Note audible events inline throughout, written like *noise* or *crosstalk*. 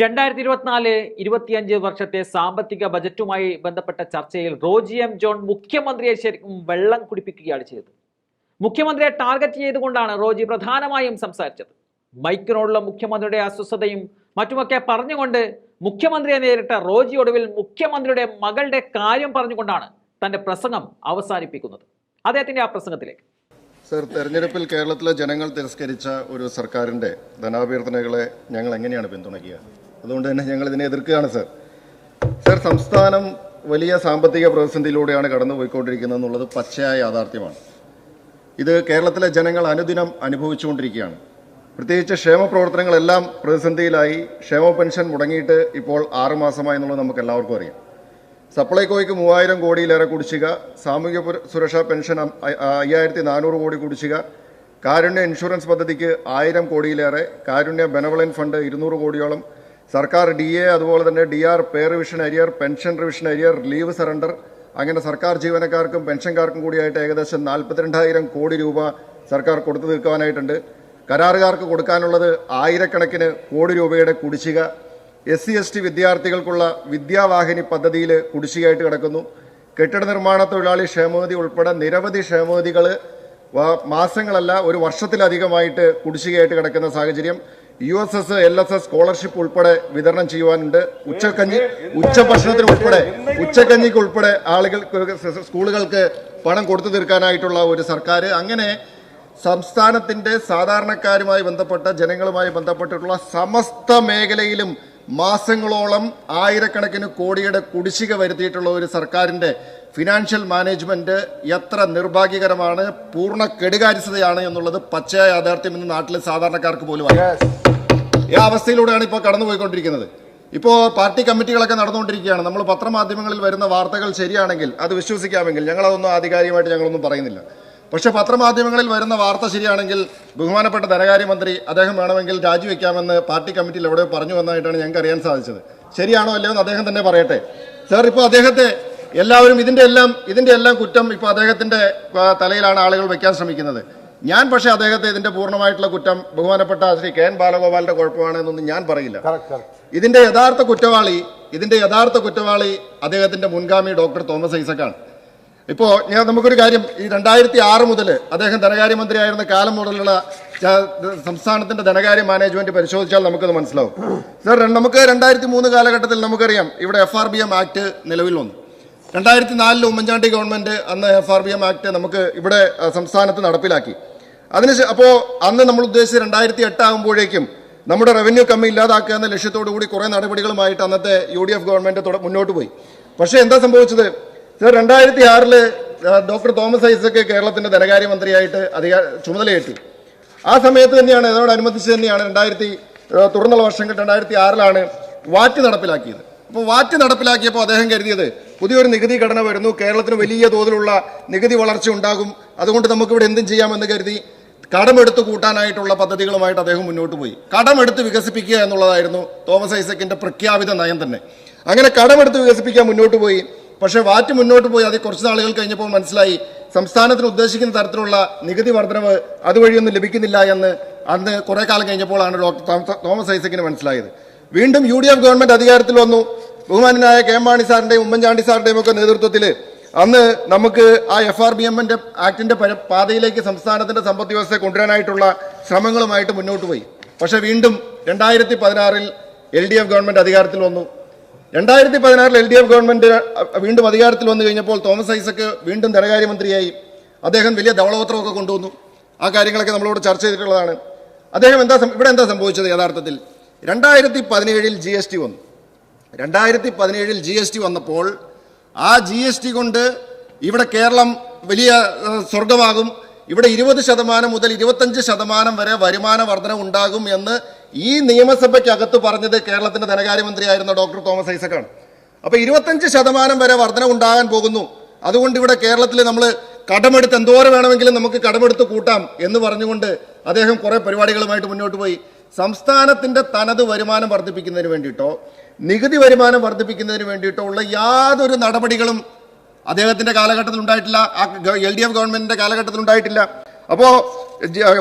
രണ്ടായിരത്തി ഇരുപത്തിനാല് ഇരുപത്തിയഞ്ച് വർഷത്തെ സാമ്പത്തിക ബജറ്റുമായി ബന്ധപ്പെട്ട ചർച്ചയിൽ റോജി എം ജോൺ മുഖ്യമന്ത്രിയെ ശരിക്കും വെള്ളം കുടിപ്പിക്കുകയാണ് ചെയ്തത്. മുഖ്യമന്ത്രിയെ ടാർഗറ്റ് ചെയ്തുകൊണ്ടാണ് റോജി പ്രധാനമായും സംസാരിച്ചത്. മൈക്കിനോടുള്ള മുഖ്യമന്ത്രിയുടെ അസ്വസ്ഥതയും മറ്റുമൊക്കെ പറഞ്ഞുകൊണ്ട് മുഖ്യമന്ത്രിയെ നേരിട്ട റോജി ഒടുവിൽ മുഖ്യമന്ത്രിയുടെ മകളുടെ കാര്യം പറഞ്ഞുകൊണ്ടാണ് തന്റെ പ്രസംഗം അവസാനിപ്പിക്കുന്നത്. അദ്ദേഹത്തിന്റെ ആ പ്രസംഗത്തിലേക്ക്. സർ തെരഞ്ഞെടുപ്പിൽ കേരളത്തിലെ ജനങ്ങൾ തിരസ്കരിച്ച ഒരു സർക്കാരിന്റെ ധനാഭ്യർത്ഥനകളെ ഞങ്ങൾ എങ്ങനെയാണ് പിന്തുണയ്ക്കുക? അതുകൊണ്ട് തന്നെ ഞങ്ങൾ ഇതിനെ എതിർക്കുകയാണ് സർ. സർ സംസ്ഥാനം വലിയ സാമ്പത്തിക പ്രതിസന്ധിയിലൂടെയാണ് കടന്നുപോയിക്കൊണ്ടിരിക്കുന്നത് എന്നുള്ളത് പച്ചയായ യാഥാർത്ഥ്യമാണ്. ഇത് കേരളത്തിലെ ജനങ്ങൾ അനുദിനം അനുഭവിച്ചുകൊണ്ടിരിക്കുകയാണ്. പ്രത്യേകിച്ച് ക്ഷേമ പ്രവർത്തനങ്ങളെല്ലാം പ്രതിസന്ധിയിലായി ക്ഷേമ പെൻഷൻ മുടങ്ങിയിട്ട് ഇപ്പോൾ ആറുമാസമായി എന്നുള്ളത് നമുക്ക് എല്ലാവർക്കും അറിയാം. സപ്ലൈകോയ്ക്ക് മൂവായിരം കോടിയിലേറെ കുടിശ്ശിക സാമൂഹ്യ സുരക്ഷാ പെൻഷൻ അയ്യായിരത്തി നാനൂറ് കോടി കുടിശ്ശിക കാരുണ്യ ഇൻഷുറൻസ് പദ്ധതിക്ക് ആയിരം കോടിയിലേറെ കാരുണ്യ ബെനവലൻ ഫണ്ട് ഇരുന്നൂറ് കോടിയോളം സർക്കാർ ഡി എ അതുപോലെ തന്നെ D R pay revision arrear pension revision arrear leave surrender അങ്ങനെ സർക്കാർ ജീവനക്കാർക്കും പെൻഷൻകാർക്കും കൂടിയായിട്ട് ഏകദേശം നാൽപ്പത്തിരണ്ടായിരം കോടി രൂപ സർക്കാർ കൊടുത്തു തീർക്കാനായിട്ടുണ്ട് കരാറുകാർക്ക് കൊടുക്കാനുള്ളത് ആയിരക്കണക്കിന് കോടി രൂപയുടെ കുടിശ്ശിക. എസ് സി എസ് ടി വിദ്യാർത്ഥികൾക്കുള്ള വിദ്യാവാഹിനി പദ്ധതിയിൽ കുടിശ്ശികയായിട്ട് കിടക്കുന്നു. കെട്ടിട നിർമ്മാണ തൊഴിലാളി ക്ഷേമനിധി ഉൾപ്പെടെ നിരവധി ക്ഷേമനിധികൾ മാസങ്ങളല്ല ഒരു വർഷത്തിലധികമായിട്ട് കുടിശ്ശികയായിട്ട് കിടക്കുന്ന സാഹചര്യം. U S S L S S scholarship ഉൾപ്പെടെ വിതരണം ചെയ്യുവാനുണ്ട്. ഉച്ചക്കഞ്ഞി ഉച്ചഭക്ഷണത്തിന് ഉൾപ്പെടെ ഉച്ചക്കഞ്ഞിക്ക് ഉൾപ്പെടെ ആളുകൾക്ക് സ്കൂളുകൾക്ക് പണം കൊടുത്തു തീർക്കാനായിട്ടുള്ള ഒരു സർക്കാർ അങ്ങനെ സംസ്ഥാനത്തിന്റെ സാധാരണക്കാരുമായി ബന്ധപ്പെട്ട ജനങ്ങളുമായി ബന്ധപ്പെട്ടിട്ടുള്ള സമസ്ത മേഖലയിലും മാസങ്ങളോളം ആയിരക്കണക്കിന് കോടിയുടെ കുടിശ്ശിക വരുത്തിയിട്ടുള്ള ഒരു സർക്കാരിന്റെ ഫിനാൻഷ്യൽ മാനേജ്മെന്റ് എത്ര നിർഭാഗ്യകരമാണ് പൂർണ കെടുകാര്യസ്ഥതയാണ് എന്നുള്ളത് പച്ചയായ യാഥാർത്ഥ്യം ഇന്ന് നാട്ടിലെ സാധാരണക്കാർക്ക് പോലും അറിയാം. ഈ അവസ്ഥയിലൂടെയാണ് ഇപ്പോൾ കടന്നുപോയിക്കൊണ്ടിരിക്കുന്നത്. ഇപ്പോൾ പാർട്ടി കമ്മിറ്റികളൊക്കെ നടന്നുകൊണ്ടിരിക്കുകയാണ്. നമ്മൾ പത്രമാധ്യമങ്ങളിൽ വരുന്ന വാർത്തകൾ ശരിയാണെങ്കിൽ അത് വിശ്വസിക്കാമെങ്കിൽ ഞങ്ങളതൊന്നും ആധികാരികമായിട്ട് ഞങ്ങളൊന്നും പറയുന്നില്ല. പക്ഷേ പത്രമാധ്യമങ്ങളിൽ വരുന്ന വാർത്ത ശരിയാണെങ്കിൽ ബഹുമാനപ്പെട്ട ധനകാര്യമന്ത്രി അദ്ദേഹം വേണമെങ്കിൽ രാജിവെക്കാമെന്ന് പാർട്ടി കമ്മിറ്റിയിൽ എവിടെയോ പറഞ്ഞു വന്നതായിട്ടാണ് ഞങ്ങൾക്ക് അറിയാൻ സാധിച്ചത്. ശരിയാണോ അല്ലയോ എന്ന് അദ്ദേഹം തന്നെ പറയട്ടെ. സാർ ഇപ്പോൾ അദ്ദേഹത്തെ എല്ലാവരും ഇതിന്റെ എല്ലാം ഇതിന്റെ എല്ലാം കുറ്റം ഇപ്പോൾ അദ്ദേഹത്തിന്റെ തലയിലാണ് ആളുകൾ വയ്ക്കാൻ ശ്രമിക്കുന്നത്. ഞാൻ പക്ഷേ അദ്ദേഹത്തെ ഇതിന്റെ പൂർണമായിട്ടുള്ള കുറ്റം ബഹുമാനപ്പെട്ട ശ്രീ കെ എൻ ബാലഗോപാലിന്റെ കുഴപ്പമാണ് എന്നൊന്നും ഞാൻ പറയില്ല. ഇതിന്റെ യഥാർത്ഥ കുറ്റവാളി ഇതിന്റെ യഥാർത്ഥ കുറ്റവാളി അദ്ദേഹത്തിന്റെ മുൻഗാമി ഡോക്ടർ തോമസ് ഐസക്കാണ്. ഇപ്പോ ഞാൻ നമുക്കൊരു കാര്യം ഈ രണ്ടായിരത്തി ആറ് മുതൽ അദ്ദേഹം ധനകാര്യമന്ത്രിയായിരുന്ന കാലം മുതലുള്ള സംസ്ഥാനത്തിന്റെ ധനകാര്യ മാനേജ്മെന്റ് പരിശോധിച്ചാൽ നമുക്കത് മനസ്സിലാവും. സർ നമുക്ക് രണ്ടായിരത്തി മൂന്ന് കാലഘട്ടത്തിൽ നമുക്കറിയാം ഇവിടെ F R B M act നിലവിൽ വന്നു. രണ്ടായിരത്തി നാലിൽ ഉമ്മൻചാണ്ടി ഗവൺമെന്റ് അന്ന് F R B M act നമുക്ക് ഇവിടെ സംസ്ഥാനത്ത് നടപ്പിലാക്കി. അതിന് അപ്പോൾ അപ്പോ അന്ന് നമ്മൾ ഉദ്ദേശിച്ച രണ്ടായിരത്തി എട്ട് ആകുമ്പോഴേക്കും നമ്മുടെ റവന്യൂ കമ്മി ഇല്ലാതാക്കുക എന്ന ലക്ഷ്യത്തോടു കൂടി കുറേ നടപടികളുമായിട്ട് അന്നത്തെ യു ഡി എഫ് ഗവൺമെന്റ് മുന്നോട്ട് പോയി. പക്ഷേ എന്താ സംഭവിച്ചത്? സർ രണ്ടായിരത്തി ആറിൽ ഡോക്ടർ തോമസ് ഐസക്ക് കേരളത്തിന്റെ ധനകാര്യമന്ത്രിയായിട്ട് അധികാര ചുമതലയേറ്റു. ആ സമയത്ത് തന്നെയാണ് അതിനോടനുബന്ധിച്ച് തന്നെയാണ് രണ്ടായിരത്തി തുടർന്നുള്ള വർഷങ്ങൾ രണ്ടായിരത്തി ആറിലാണ് വാറ്റ് നടപ്പിലാക്കിയത്. അപ്പോൾ വാറ്റ് നടപ്പിലാക്കിയപ്പോൾ അദ്ദേഹം കരുതിയത് പുതിയൊരു നികുതി ഘടന വരുന്നു കേരളത്തിന് വലിയ തോതിലുള്ള നികുതി വളർച്ച ഉണ്ടാകും അതുകൊണ്ട് നമുക്കിവിടെ എന്തും ചെയ്യാമെന്ന് കരുതി കടമെടുത്ത് കൂട്ടാനായിട്ടുള്ള പദ്ധതികളുമായിട്ട് അദ്ദേഹം മുന്നോട്ട് പോയി. കടമെടുത്ത് വികസിപ്പിക്കുക എന്നുള്ളതായിരുന്നു തോമസ് ഐസക്കിന്റെ പ്രഖ്യാപിത നയം തന്നെ. അങ്ങനെ കടമെടുത്ത് വികസിപ്പിക്കാൻ മുന്നോട്ട് പോയി. പക്ഷേ വാറ്റ് മുന്നോട്ട് പോയി അത് കുറച്ച് നാളുകൾ കഴിഞ്ഞപ്പോൾ മനസ്സിലായി. സംസ്ഥാനത്തിന് ഉദ്ദേശിക്കുന്ന തരത്തിലുള്ള നികുതി വർധനവ് അതുവഴിയൊന്നും ലഭിക്കുന്നില്ല എന്ന് അന്ന് കുറേ കാലം കഴിഞ്ഞപ്പോഴാണ് ഡോക്ടർ തോമസ് ഐസക്കിന് മനസ്സിലായത്. വീണ്ടും യു ഗവൺമെന്റ് അധികാരത്തിൽ വന്നു. ബഹുമാനായ കെ എം മാണി സാറിന്റെയും ഉമ്മൻചാണ്ടി സാറിന്റെയും ഒക്കെ നേതൃത്വത്തിൽ അന്ന് നമുക്ക് ആ എഫ് ആർ ബി എമ്മിന്റെ ആക്ടിന്റെ പര- പാതയിലേക്ക് സംസ്ഥാനത്തിന്റെ സമ്പദ് വ്യവസ്ഥയെ കൊണ്ടുവരാനായിട്ടുള്ള ശ്രമങ്ങളുമായിട്ട് മുന്നോട്ട് പോയി. പക്ഷേ വീണ്ടും രണ്ടായിരത്തി പതിനാറിൽ എൽ ഡി എഫ് ഗവൺമെന്റ് അധികാരത്തിൽ വന്നു. രണ്ടായിരത്തി പതിനാറിൽ എൽ ഡി എഫ് ഗവൺമെന്റ് വീണ്ടും അധികാരത്തിൽ വന്നു കഴിഞ്ഞപ്പോൾ തോമസ് ഐസക്ക് വീണ്ടും ധനകാര്യമന്ത്രിയായി അദ്ദേഹം വലിയ ധവളപത്രമൊക്കെ കൊണ്ടുവന്നു. ആ കാര്യങ്ങളൊക്കെ നമ്മളോട് ചർച്ച ചെയ്തിട്ടുള്ളതാണ്. അദ്ദേഹം എന്താ ഇവിടെ എന്താ സംഭവിച്ചത് യഥാർത്ഥത്തിൽ? രണ്ടായിരത്തി പതിനേഴിൽ ജി എസ് ടി വന്നു. രണ്ടായിരത്തി പതിനേഴിൽ ജി എസ് ടി വന്നപ്പോൾ ആ ജി എസ് ടി കൊണ്ട് ഇവിടെ കേരളം വലിയ സ്വർഗമാകും ഇവിടെ ഇരുപത് ശതമാനം മുതൽ ഇരുപത്തഞ്ച് ശതമാനം വരെ വരുമാന വർധന ഉണ്ടാകും എന്ന് ഈ നിയമസഭയ്ക്കകത്ത് പറഞ്ഞത് കേരളത്തിന്റെ ധനകാര്യമന്ത്രിയായിരുന്ന ഡോക്ടർ തോമസ് ഐസക്കാണ്. അപ്പൊ ഇരുപത്തഞ്ച് ശതമാനം വരെ വർധന ഉണ്ടാകാൻ പോകുന്നു. അതുകൊണ്ട് ഇവിടെ കേരളത്തിൽ നമ്മൾ കടമെടുത്ത് എന്തോരം വേണമെങ്കിലും നമുക്ക് കടമെടുത്ത് കൂട്ടാം എന്ന് പറഞ്ഞുകൊണ്ട് അദ്ദേഹം കുറെ പരിപാടികളുമായിട്ട് മുന്നോട്ട് പോയി. സംസ്ഥാനത്തിന്റെ തനത് വരുമാനം വർദ്ധിപ്പിക്കുന്നതിന് വേണ്ടിയിട്ടോ നികുതി വരുമാനം വർദ്ധിപ്പിക്കുന്നതിന് വേണ്ടിയിട്ടുള്ള യാതൊരു നടപടികളും അദ്ദേഹത്തിന്റെ കാലഘട്ടത്തിൽ ഉണ്ടായിട്ടില്ല ആ എൽ ഡി എഫ് ഗവൺമെന്റിന്റെ കാലഘട്ടത്തിൽ ഉണ്ടായിട്ടില്ല. അപ്പോൾ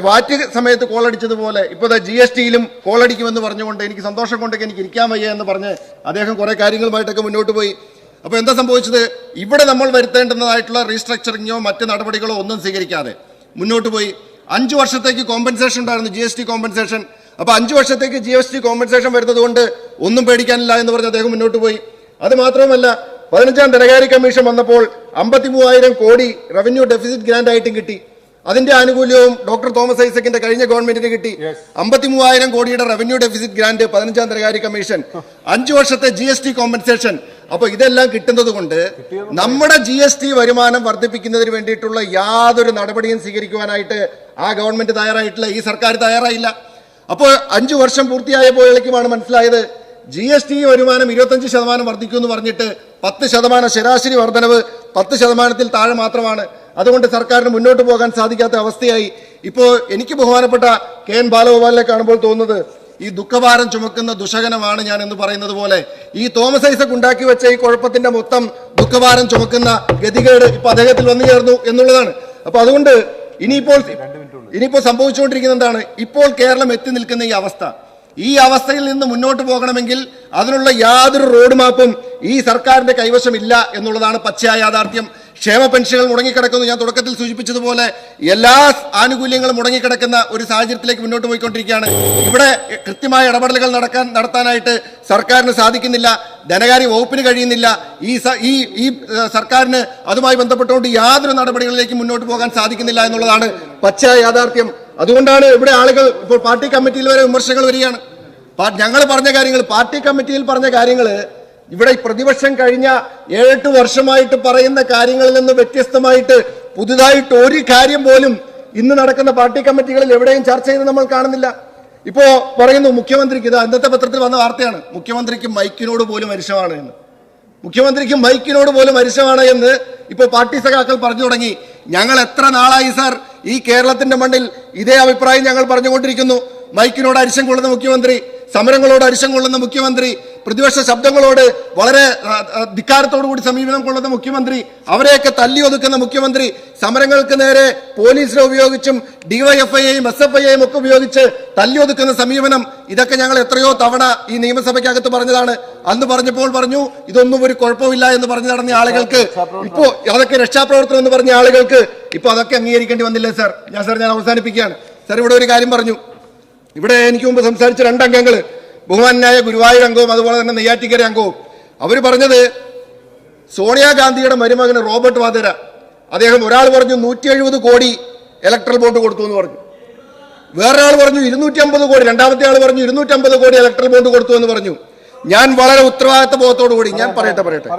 വാറ്റ് സമയത്ത് കോളടിച്ചതുപോലെ ഇപ്പൊ ജി എസ് ടിയിലും കോളടിക്കുമെന്ന് പറഞ്ഞുകൊണ്ട് എനിക്ക് സന്തോഷം കൊണ്ടൊക്കെ എനിക്ക് ഇരിക്കാൻ വയ്യ എന്ന് പറഞ്ഞ് അദ്ദേഹം കുറേ കാര്യങ്ങളുമായിട്ടൊക്കെ മുന്നോട്ട് പോയി. അപ്പോൾ എന്താ സംഭവിച്ചത്? ഇവിടെ നമ്മൾ വരുത്തേണ്ടുന്നതായിട്ടുള്ള റീസ്ട്രക്ചറിങ്ങോ മറ്റ് നടപടികളോ ഒന്നും സ്വീകരിക്കാതെ മുന്നോട്ട് പോയി. അഞ്ച് വർഷത്തേക്ക് കോമ്പൻസേഷൻ ഉണ്ടായിരുന്നു ജി കോമ്പൻസേഷൻ. അപ്പൊ അഞ്ചു വർഷത്തേക്ക് ജി എസ് ടി കോമ്പൻസേഷൻ വരുന്നത് കൊണ്ട് ഒന്നും പേടിക്കാനില്ല എന്ന് പറഞ്ഞ് അദ്ദേഹം മുന്നോട്ട് പോയി. അത് മാത്രമല്ല പതിനഞ്ചാം ധനകാര്യ കമ്മീഷൻ വന്നപ്പോൾ അമ്പത്തി മൂവായിരം കോടി റവന്യൂ ഡെഫിസിറ്റ് ഗ്രാന്റ് ആയിട്ടും കിട്ടി. അതിന്റെ ആനുകൂല്യവും ഡോക്ടർ തോമസ് ഐസക്കിന്റെ കഴിഞ്ഞ ഗവൺമെന്റിന് കിട്ടി. അമ്പത്തി മൂവായിരം കോടിയുടെ റവന്യൂ ഡെഫിസിറ്റ് ഗ്രാന്റ് പതിനഞ്ചാം ധനകാര്യ കമ്മീഷൻ. *laughs* അഞ്ചു വർഷത്തെ ജി എസ് ടി കോമ്പൻസേഷൻ അപ്പൊ ഇതെല്ലാം കിട്ടുന്നത് കൊണ്ട് നമ്മുടെ ജി എസ് ടി വരുമാനം വർദ്ധിപ്പിക്കുന്നതിന് വേണ്ടിയിട്ടുള്ള യാതൊരു നടപടിയും സ്വീകരിക്കുവാനായിട്ട് ആ ഗവൺമെന്റ് തയ്യാറായിട്ടില്ല. ഈ സർക്കാർ തയ്യാറായില്ല. അപ്പോൾ അഞ്ചു വർഷം പൂർത്തിയായപ്പോഴേക്കുമാണ് മനസ്സിലായത് ജി എസ് ടി വരുമാനം ഇരുപത്തഞ്ച് ശതമാനം വർദ്ധിക്കും എന്ന് പറഞ്ഞിട്ട് പത്ത് ശതമാനം ശരാശരി വർധനവ് പത്ത് ശതമാനത്തിൽ താഴെ മാത്രമാണ്. അതുകൊണ്ട് സർക്കാരിന് മുന്നോട്ട് പോകാൻ സാധിക്കാത്ത അവസ്ഥയായി. ഇപ്പോൾ എനിക്ക് ബഹുമാനപ്പെട്ട കെ എൻ ബാലഗോപാലിനെ കാണുമ്പോൾ തോന്നുന്നത് ഈ ദുഃഖഭാരം ചുമക്കുന്ന ദുഷകനമാണ് ഞാൻ എന്ന് പറയുന്നത് പോലെ ഈ തോമസ് ഐസക് ഉണ്ടാക്കി വെച്ച ഈ കുഴപ്പത്തിന്റെ മൊത്തം ദുഃഖഭാരം ചുമക്കുന്ന ഗതികേട് ഇപ്പൊ അദ്ദേഹത്തിൽ വന്നു ചേർന്നു എന്നുള്ളതാണ്. അപ്പൊ അതുകൊണ്ട് ഇനിയിപ്പോൾ ഇനിയിപ്പോൾ സംഭവിച്ചുകൊണ്ടിരിക്കുന്ന എന്താണ്? ഇപ്പോൾ കേരളം എത്തി നിൽക്കുന്ന ഈ അവസ്ഥ. ഈ അവസ്ഥയിൽ നിന്ന് മുന്നോട്ട് പോകണമെങ്കിൽ അതിനുള്ള യാതൊരു റോഡ് മാപ്പും ഈ സർക്കാരിന്റെ കൈവശമില്ല എന്നുള്ളതാണ് പച്ചയായ യാഥാർത്ഥ്യം. ക്ഷേമ പെൻഷനുകൾ മുടങ്ങിക്കിടക്കുന്നു. ഞാൻ തുടക്കത്തിൽ സൂചിപ്പിച്ചതുപോലെ എല്ലാ ആനുകൂല്യങ്ങളും മുടങ്ങിക്കിടക്കുന്ന ഒരു സാഹചര്യത്തിലേക്ക് മുന്നോട്ട് പോയിക്കൊണ്ടിരിക്കുകയാണ്. ഇവിടെ കൃത്യമായ ഇടപെടലുകൾ നടക്കാൻ നടത്താനായിട്ട് സർക്കാരിന് സാധിക്കുന്നില്ല. ധനകാര്യ വകുപ്പിന് കഴിയുന്നില്ല. ഈ ഈ ഈ സർക്കാരിന് അതുമായി ബന്ധപ്പെട്ടുകൊണ്ട് യാതൊരു നടപടികളിലേക്കും മുന്നോട്ട് പോകാൻ സാധിക്കുന്നില്ല എന്നുള്ളതാണ് പച്ച യാഥാർത്ഥ്യം. അതുകൊണ്ടാണ് ഇവിടെ ആളുകൾ ഇപ്പോൾ പാർട്ടി കമ്മിറ്റിയിൽ വരെ വിമർശകൾ വരികയാണ്. ഞങ്ങൾ പറഞ്ഞ കാര്യങ്ങൾ പാർട്ടി കമ്മിറ്റിയിൽ പറഞ്ഞ കാര്യങ്ങൾ ഇവിടെ പ്രതിപക്ഷം കഴിഞ്ഞ ഏഴെട്ട് വർഷമായിട്ട് പറയുന്ന കാര്യങ്ങളിൽ നിന്ന് വ്യത്യസ്തമായിട്ട് പുതുതായിട്ട് ഒരു കാര്യം പോലും ഇന്ന് നടക്കുന്ന പാർട്ടി കമ്മിറ്റികളിൽ എവിടെയും ചർച്ച ചെയ്ത് നമ്മൾ കാണുന്നില്ല. ഇപ്പോ പറയുന്നു മുഖ്യമന്ത്രിക്ക് ഇത് അന്നത്തെ പത്രത്തിൽ വന്ന വാർത്തയാണ്. മുഖ്യമന്ത്രിക്ക് മൈക്കിനോട് പോലും അരിശമാണ് എന്ന്. മുഖ്യമന്ത്രിക്ക് മൈക്കിനോട് പോലും അരിശമാണ് എന്ന് ഇപ്പോൾ പാർട്ടി സഖാക്കൾ പറഞ്ഞു തുടങ്ങി. ഞങ്ങൾ എത്ര നാളായി സാർ ഈ കേരളത്തിന്റെ മണ്ണിൽ ഇതേ അഭിപ്രായം ഞങ്ങൾ പറഞ്ഞുകൊണ്ടിരിക്കുന്നു. മൈക്കിനോട് അരിശം കൊള്ളുന്ന മുഖ്യമന്ത്രി സമരങ്ങളോട് അരിശം കൊള്ളുന്ന മുഖ്യമന്ത്രി പ്രതിപക്ഷ ശബ്ദങ്ങളോട് വളരെ ആ, ആ, ധിക്കാരത്തോടു കൂടി സമീപനം കൊള്ളുന്ന മുഖ്യമന്ത്രി അവരെയൊക്കെ തല്ലി ഒതുക്കുന്ന മുഖ്യമന്ത്രി സമരങ്ങൾക്ക് നേരെ പോലീസിനെ ഉപയോഗിച്ചും ഡിവൈഎഫ്ഐയെയും എസ് എഫ് ഐയെയും ഒക്കെ ഉപയോഗിച്ച് തല്ലി ഒതുക്കുന്ന സമീപനം ഇതൊക്കെ ഞങ്ങൾ എത്രയോ തവണ ഈ നിയമസഭയ്ക്കകത്ത് പറഞ്ഞതാണ്. അന്ന് പറഞ്ഞപ്പോൾ പറഞ്ഞു ഇതൊന്നും ഒരു കുഴപ്പമില്ല എന്ന് പറഞ്ഞു നടന്ന ആളുകൾക്ക് ഇപ്പോ അതൊക്കെ രക്ഷാപ്രവർത്തനം എന്ന് പറഞ്ഞ ആളുകൾക്ക് ഇപ്പൊ അതൊക്കെ അംഗീകരിക്കേണ്ടി വന്നില്ലേ സാർ? ഞാൻ സാർ ഞാൻ അവസാനിപ്പിക്കുകയാണ്. സാർ ഇവിടെ ഒരു കാര്യം പറഞ്ഞു. ഇവിടെ എനിക്ക് മുമ്പ് സംസാരിച്ച രണ്ട് അംഗങ്ങൾ ബഹുമാനായ ഗുരുവായൂർ അംഗവും അതുപോലെ തന്നെ നെയ്യാറ്റിക്കര അംഗവും. അവർ പറഞ്ഞത് സോണിയാഗാന്ധിയുടെ മരുമകൻ റോബർട്ട് വാദ്ര. അദ്ദേഹം ഒരാൾ പറഞ്ഞു നൂറ്റി എഴുപത് കോടി ഇലക്ട്രൽ ബോണ്ട് കൊടുത്തു എന്ന് പറഞ്ഞു. വേറൊരാൾ പറഞ്ഞു ഇരുന്നൂറ്റി അമ്പത് കോടി രണ്ടാമത്തെ ആൾ പറഞ്ഞു ഇരുന്നൂറ്റമ്പത് കോടി ഇലക്ട്രൽ ബോണ്ട് കൊടുത്തു എന്ന് പറഞ്ഞു. ഞാൻ വളരെ ഉത്തരവാദിത്ത ബോധത്തോടു കൂടി ഞാൻ പറയട്ടെ പറയട്ടെ.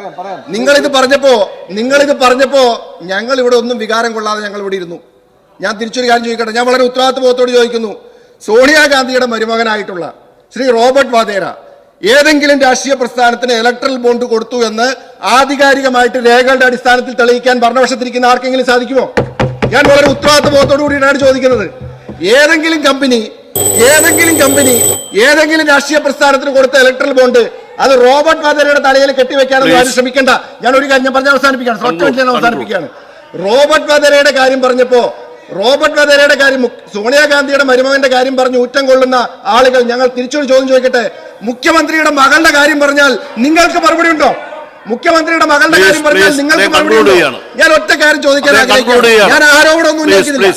നിങ്ങളിത് പറഞ്ഞപ്പോ നിങ്ങളിത് പറഞ്ഞപ്പോ ഞങ്ങൾ ഇവിടെ ഒന്നും വികാരം കൊള്ളാതെ ഞങ്ങൾ ഇവിടെ ഇരുന്നു. ഞാൻ തിരിച്ചൊരു കാര്യം ചോദിക്കട്ടെ? ഞാൻ വളരെ ഉത്തരവാദിത്ത ബോധത്തോട് ചോദിക്കുന്നു. സോണിയാഗാന്ധിയുടെ മരുമകനായിട്ടുള്ള ശ്രീ റോബർട്ട് വാതേര ഏതെങ്കിലും രാഷ്ട്രീയ പ്രസ്ഥാനത്തിന് ഇലക്ട്രൽ ബോണ്ട് കൊടുത്തു എന്ന് ആധികാരികമായിട്ട് രേഖകളുടെ അടിസ്ഥാനത്തിൽ തെളിയിക്കാൻ ഭരണപക്ഷത്തിരിക്കുന്ന ആർക്കെങ്കിലും സാധിക്കുമോ? ഞാൻ വളരെ ഉത്തരവാദിത്ത ബോധത്തോടു കൂടിയാണ് ചോദിക്കുന്നത്. ഏതെങ്കിലും കമ്പനി ഏതെങ്കിലും കമ്പനി ഏതെങ്കിലും രാഷ്ട്രീയ പ്രസ്ഥാനത്തിന് കൊടുത്ത ഇലക്ട്രൽ ബോണ്ട് അത് റോബർട്ട് വാതേരയുടെ തലയിൽ കെട്ടിവെക്കാനൊന്നും ആരും ശ്രമിക്കേണ്ട. ഞാൻ ഒരു കാര്യം ഞാൻ പറഞ്ഞ അവസാനിപ്പിക്കുകയാണ്. ഒറ്റ അവസാനിപ്പിക്കുകയാണ്. റോബർട്ട് വാതേരയുടെ കാര്യം പറഞ്ഞപ്പോ റോബർട്ട് വധേരയുടെ കാര്യം സോണിയാഗാന്ധിയുടെ മരുമകന്റെ കാര്യം പറഞ്ഞ് ഊറ്റം കൊള്ളുന്ന ആളുകൾ ഞങ്ങൾ തിരിച്ചൊരു ചോദ്യം ചോദിക്കട്ടെ? മുഖ്യമന്ത്രിയുടെ മകളുടെ കാര്യം പറഞ്ഞാൽ നിങ്ങൾക്ക് മറുപടി ഉണ്ടോ? മുഖ്യമന്ത്രിയുടെ മകളുടെ കാര്യം പറഞ്ഞാൽ നിങ്ങൾക്ക് മറുപടി ഉണ്ടോ? ഞാൻ ഒറ്റ കാര്യം ചോദിക്കാൻ ആഗ്രഹിക്കുന്നു ഞാൻ ആരോപണമൊന്നും ഉന്നയിക്കുന്നില്ല.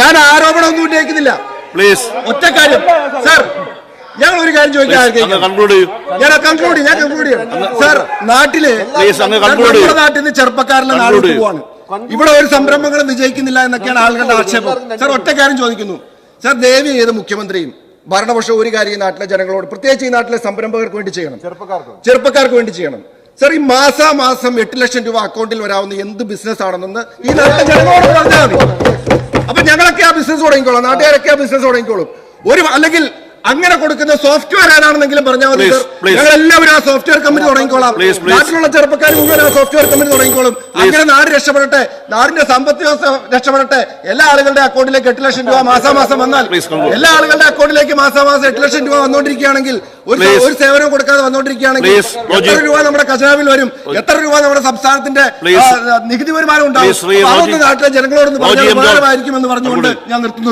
ഞാൻ ആരോപണമൊന്നും ഉന്നയിക്കുന്നില്ല. പ്ലീസ് ഒറ്റ കാര്യം. സർ ഞങ്ങൾ ഒരു കാര്യം ചോദിക്കാൻ ഞാൻ കൺക്ലൂഡ് ഞാൻ കൺക്ലൂഡ് ചെയ്യാം. സാർ നാട്ടിൽ നമ്മുടെ. നാട്ടിൽ നിന്ന് ചെറുപ്പക്കാരനെ നാട് പോവാണ്. ഇവിടെ ഒരു സംരംഭങ്ങളും വിജയിക്കുന്നില്ല എന്നൊക്കെയാണ് ആളുകളുടെ ആക്ഷേപം. സാർ ഒറ്റ കാര്യം ചോദിക്കുന്നു. സാർ ദേവി ഏത് മുഖ്യമന്ത്രിയും ഭരണപക്ഷം ഒരു കാര്യം ഈ നാട്ടിലെ ജനങ്ങളോട് പ്രത്യേകിച്ച് ഈ നാട്ടിലെ സംരംഭകർക്ക് വേണ്ടി ചെയ്യണം. ചെറുപ്പക്കാർക്ക് വേണ്ടി. ചെയ്യണം. സർ ഈ മാസാമാസം എട്ട് ലക്ഷം രൂപ അക്കൗണ്ടിൽ വരാവുന്ന എന്ത് ബിസിനസ് ആണെന്ന് ഈ നാട്ടിലെ ജനങ്ങളോട് പറഞ്ഞാൽ മതി. അപ്പൊ ഞങ്ങളൊക്കെ ആ ബിസിനസ് തുടങ്ങിക്കോളാം. നാട്ടുകാരൊക്കെ ആ ബിസിനസ് തുടങ്ങിക്കോളും. ഒരു അല്ലെങ്കിൽ അങ്ങനെ കൊടുക്കുന്ന സോഫ്റ്റ്വെയർ ഏതാണെന്നെങ്കിലും പറഞ്ഞാൽ മതി. ഞങ്ങൾ എല്ലാവരും ആ സോഫ്റ്റ്വെയർ കമ്പനി തുടങ്ങിക്കോളാം. നാട്ടിലുള്ള ചെറുപ്പക്കാർ മുഴുവൻ ആ സോഫ്റ്റ്വെയർ കമ്പനി തുടങ്ങിക്കോളും. അങ്ങനെ നാട് രക്ഷപ്പെടട്ടെ നാടിന്റെ സമ്പത്ത് വ്യവസ്ഥ രക്ഷപ്പെടട്ടെ. എല്ലാ ആളുകളുടെ അക്കൗണ്ടിലേക്ക് എട്ട് ലക്ഷം രൂപ മാസാമാസം വന്നാൽ എല്ലാ ആളുകളുടെ അക്കൗണ്ടിലേക്ക് മാസാമാസം എട്ട് ലക്ഷം രൂപ വന്നുകൊണ്ടിരിക്കുകയാണെങ്കിൽ ഒരു സേവനം ഒരു സേവനം കൊടുക്കാതെ വന്നുകൊണ്ടിരിക്കുകയാണെങ്കിൽ എത്ര. രൂപ നമ്മുടെ ഖജനാവിൽ വരും? എത്ര രൂപ നമ്മുടെ സംസ്ഥാനത്തിന്റെ. നികുതി വരുമാനം ഉണ്ടാവും? നാട്ടിലെ ജനങ്ങളോടൊന്ന് പറഞ്ഞാൽ ഉപകാരമായിരിക്കും എന്ന് പറഞ്ഞുകൊണ്ട് ഞാൻ നിർത്തുന്നു.